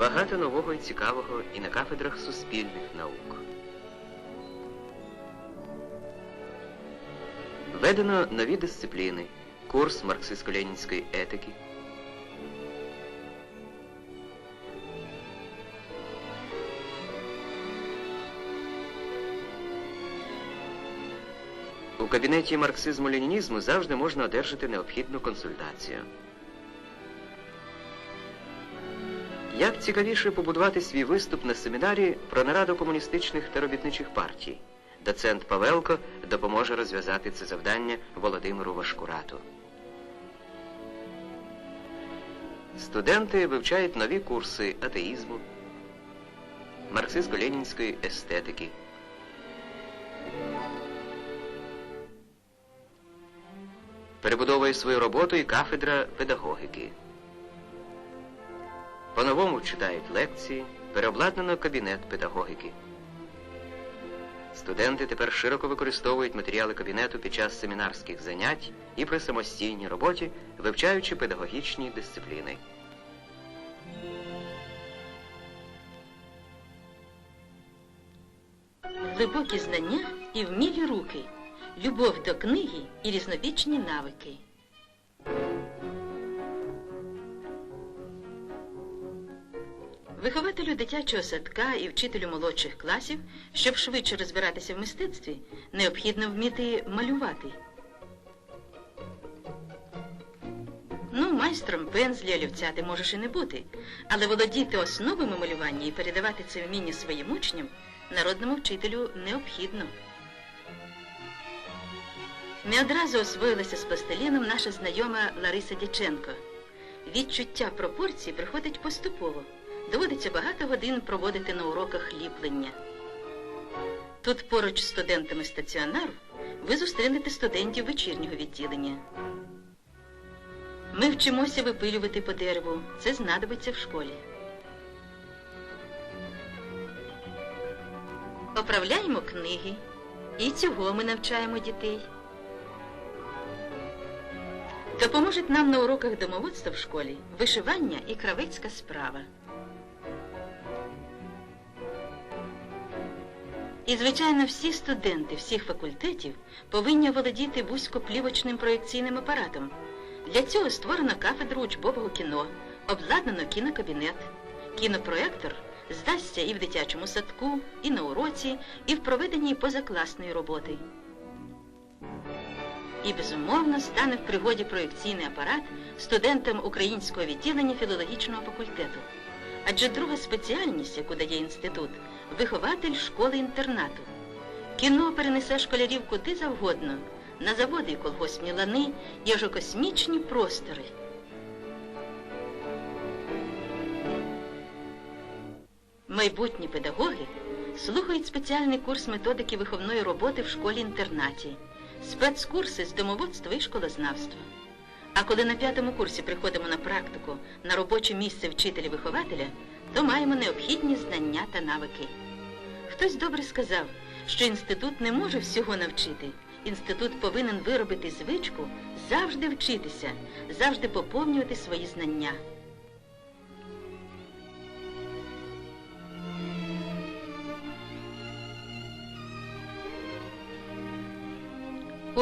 Багато нового і цікавого і на кафедрах суспільних наук. Введено нові дисципліни, курс марксистсько-ленінської етики. У кабінеті марксизму-ленінізму завжди можна одержати необхідну консультацію. Як цікавіше побудувати свій виступ на семінарі про нараду комуністичних та робітничих партій? Доцент Павелко допоможе розв'язати це завдання Володимиру Вашкурату. Студенти вивчають нові курси атеїзму, марксистсько-ленінської естетики. Перебудовує свою роботу і кафедра педагогіки. По-новому читають лекції, переобладнано кабінет педагогіки. Студенти тепер широко використовують матеріали кабінету під час семінарських занять і при самостійній роботі, вивчаючи педагогічні дисципліни. глибокі знання і вмілі руки, любов до книги і різновічні навики. Вихователю дитячого садка і вчителю молодших класів, щоб швидше розбиратися в мистецтві, необхідно вміти малювати. Ну, майстром пензлі олівця ти можеш і не бути, але володіти основами малювання і передавати це вміння своїм учням народному вчителю необхідно. Не одразу освоїлася з пластиліном наша знайома Лариса Дяченко. Відчуття пропорцій приходить поступово. Доводиться багато годин проводити на уроках ліплення. Тут поруч з студентами стаціонару ви зустрінете студентів вечірнього відділення. Ми вчимося випилювати по дереву. Це знадобиться в школі. Оправляємо книги. І цього ми навчаємо дітей. Допоможуть нам на уроках домоводства в школі вишивання і кравецька справа. І, звичайно, всі студенти всіх факультетів повинні володіти вузькоплівочним проєкційним апаратом. Для цього створено кафедру учбового кіно, обладнано кінокабінет. Кінопроектор здасться і в дитячому садку, і на уроці, і в проведенні позакласної роботи. І, безумовно, стане в пригоді проєкційний апарат студентам українського відділення філологічного факультету. Адже друга спеціальність, яку дає інститут, вихователь школи-інтернату. Кіно перенесе школярів куди завгодно, на заводи і колгоспні лани і аж космічні простори. Майбутні педагоги слухають спеціальний курс методики виховної роботи в школі-інтернаті, спецкурси з домоводства і школознавства. А коли на п'ятому курсі приходимо на практику на робоче місце вчителя-вихователя, то маємо необхідні знання та навики. Хтось добре сказав, що інститут не може всього навчити. Інститут повинен виробити звичку завжди вчитися, завжди поповнювати свої знання.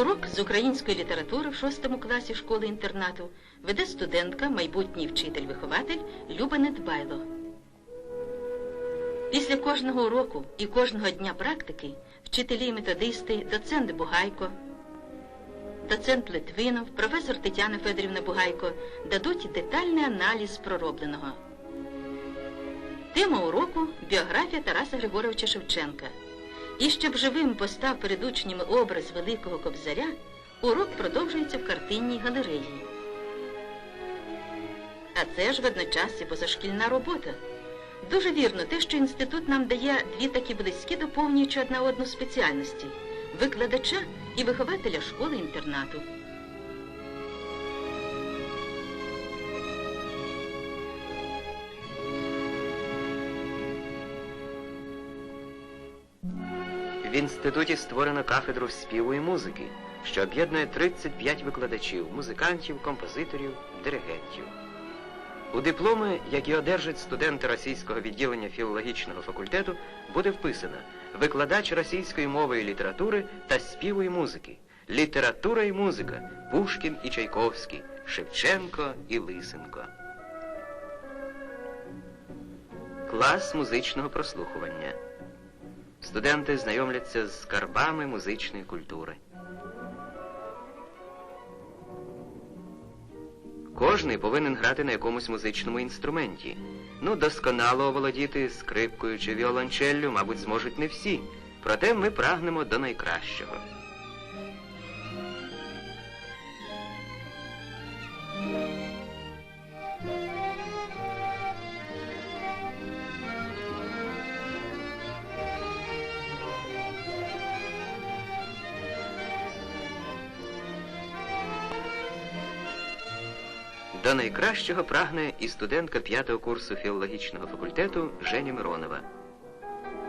Урок з української літератури в шостому класі школи-інтернату веде студентка, майбутній вчитель-вихователь Люба Недбайло. Після кожного уроку і кожного дня практики вчителі і методисти, доцент Бугайко, доцент Литвинов, професор Тетяна Федорівна Бугайко дадуть детальний аналіз проробленого. Тема уроку біографія Тараса Григоровича Шевченка. І щоб живим постав перед учнями образ Великого Кобзаря, урок продовжується в картинній галереї. А це ж водночас і позашкільна робота. Дуже вірно те, що інститут нам дає дві такі близькі, доповнюючи одна одну спеціальності викладача і вихователя школи-інтернату. В інституті створено кафедру співу і музики, що об'єднує 35 викладачів, музикантів, композиторів, диригентів. У дипломи, які одержать студенти російського відділення філологічного факультету, буде вписано викладач російської мови і літератури та співу і музики, література і музика, Пушкін і Чайковський, Шевченко і Лисенко. Клас музичного прослухування. Студенти знайомляться з скарбами музичної культури. Кожний повинен грати на якомусь музичному інструменті. Ну, досконало оволодіти скрипкою чи віолончеллю, мабуть, зможуть не всі. Проте ми прагнемо до найкращого. До найкращого прагне і студентка п'ятого курсу філологічного факультету Женя Миронова.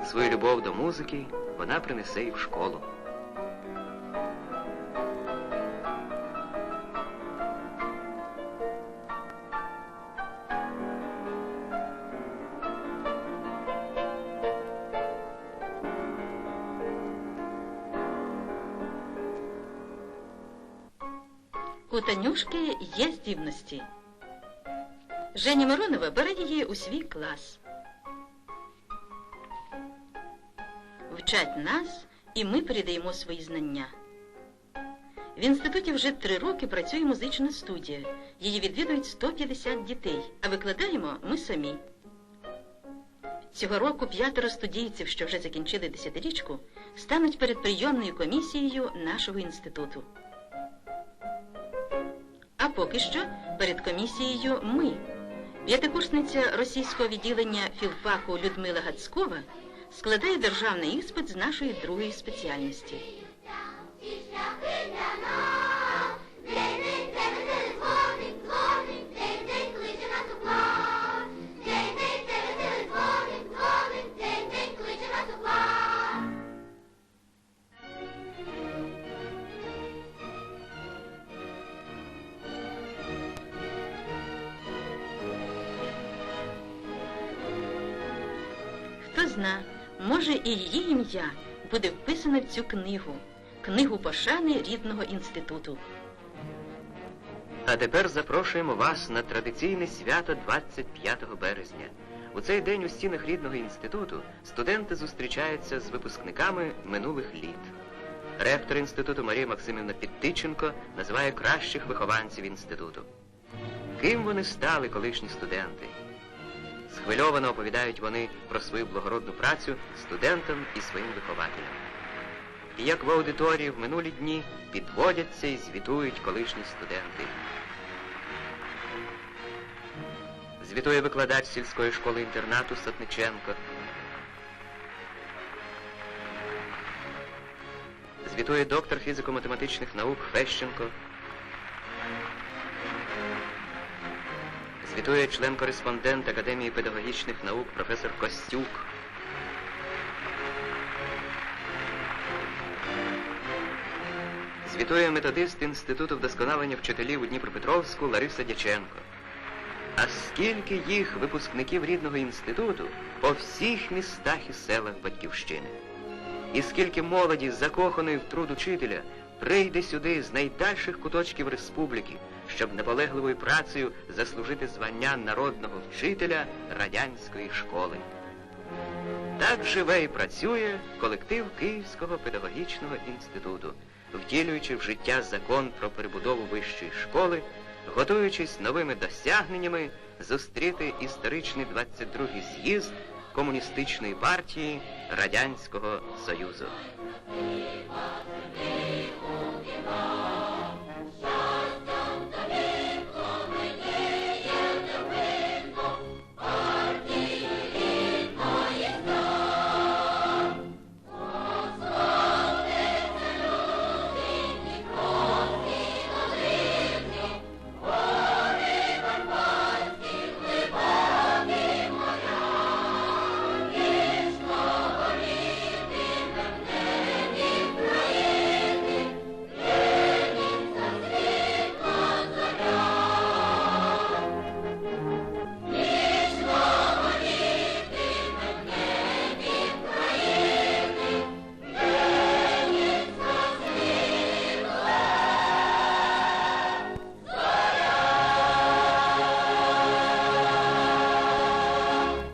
Свою любов до музики вона принесе і в школу. У Танюшки є здібності. Женя Миронова бере її у свій клас. Вчать нас, і ми передаємо свої знання. В інституті вже три роки працює музична студія. Її відвідують 150 дітей, а викладаємо ми самі. Цього року п'ятеро студійців, що вже закінчили десятирічку, стануть перед прийомною комісією нашого інституту. Поки що перед комісією ми. П'ятикурсниця російського відділення філфаку Людмила Гацькова складає державний іспит з нашої другої спеціальності. Зна, може і її ім'я буде вписано в цю книгу, книгу пошани рідного інституту. А тепер запрошуємо вас на традиційне свято 25 березня. У цей день у стінах рідного інституту студенти зустрічаються з випускниками минулих літ. Ректор інституту Марія Максимівна Підтиченко називає кращих вихованців інституту. Ким вони стали колишні студенти? Схвильовано оповідають вони про свою благородну працю студентам і своїм вихователям. І як в аудиторії в минулі дні підводяться і звітують колишні студенти. Звітує викладач сільської школи інтернату Сотниченко. Звітує доктор фізико-математичних наук Фещенко. Звітує член-кореспондент Академії педагогічних наук професор Костюк. Звітує методист Інституту вдосконалення вчителів у Дніпропетровську Лариса Дяченко. А скільки їх випускників рідного інституту по всіх містах і селах Батьківщини? І скільки молоді, закоханої в труд учителя, прийде сюди з найдальших куточків республіки, щоб наполегливою працею заслужити звання народного вчителя радянської школи. Так живе і працює колектив Київського педагогічного інституту, втілюючи в життя закон про перебудову вищої школи, готуючись новими досягненнями зустріти історичний 22-й з'їзд Комуністичної партії Радянського Союзу.